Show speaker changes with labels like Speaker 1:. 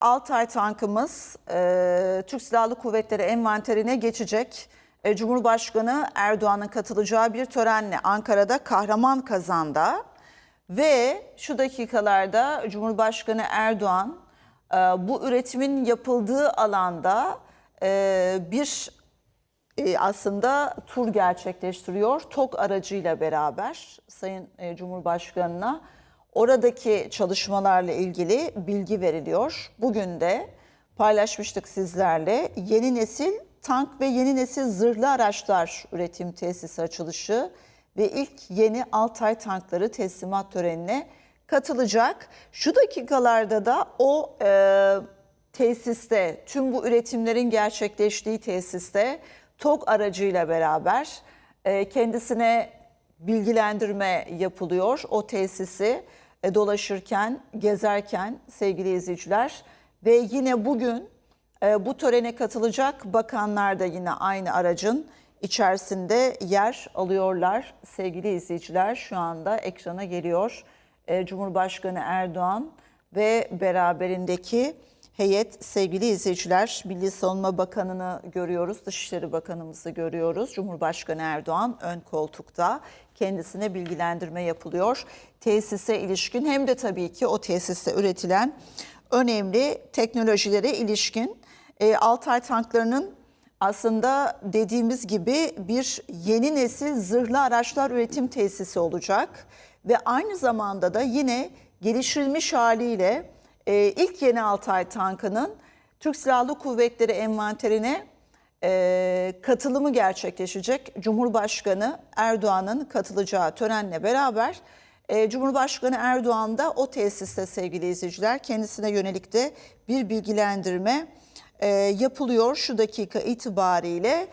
Speaker 1: Altay tankımız e, Türk Silahlı Kuvvetleri envanterine geçecek. E, Cumhurbaşkanı Erdoğan'ın katılacağı bir törenle Ankara'da Kahraman Kazan'da ve şu dakikalarda Cumhurbaşkanı Erdoğan e, bu üretimin yapıldığı alanda e, bir e, aslında tur gerçekleştiriyor. TOK aracıyla beraber Sayın e, Cumhurbaşkanı'na oradaki çalışmalarla ilgili bilgi veriliyor. Bugün de paylaşmıştık sizlerle yeni nesil tank ve yeni nesil zırhlı araçlar üretim tesisi açılışı ve ilk yeni Altay tankları teslimat törenine katılacak. Şu dakikalarda da o e, tesiste, tüm bu üretimlerin gerçekleştiği tesiste TOG aracıyla beraber e, kendisine bilgilendirme yapılıyor. O tesisi dolaşırken, gezerken sevgili izleyiciler ve yine bugün e, bu törene katılacak bakanlar da yine aynı aracın içerisinde yer alıyorlar. Sevgili izleyiciler şu anda ekrana geliyor e, Cumhurbaşkanı Erdoğan ve beraberindeki heyet sevgili izleyiciler Milli Savunma Bakanı'nı görüyoruz, Dışişleri Bakanımızı görüyoruz. Cumhurbaşkanı Erdoğan ön koltukta kendisine bilgilendirme yapılıyor. Tesise ilişkin hem de tabii ki o tesiste üretilen önemli teknolojilere ilişkin e, Altay tanklarının aslında dediğimiz gibi bir yeni nesil zırhlı araçlar üretim tesisi olacak ve aynı zamanda da yine geliştirilmiş haliyle e, ilk yeni Altay tankının Türk Silahlı Kuvvetleri envanterine e, katılımı gerçekleşecek. Cumhurbaşkanı Erdoğan'ın katılacağı törenle beraber e, Cumhurbaşkanı Erdoğan da o tesiste sevgili izleyiciler kendisine yönelik de bir bilgilendirme e, yapılıyor şu dakika itibariyle.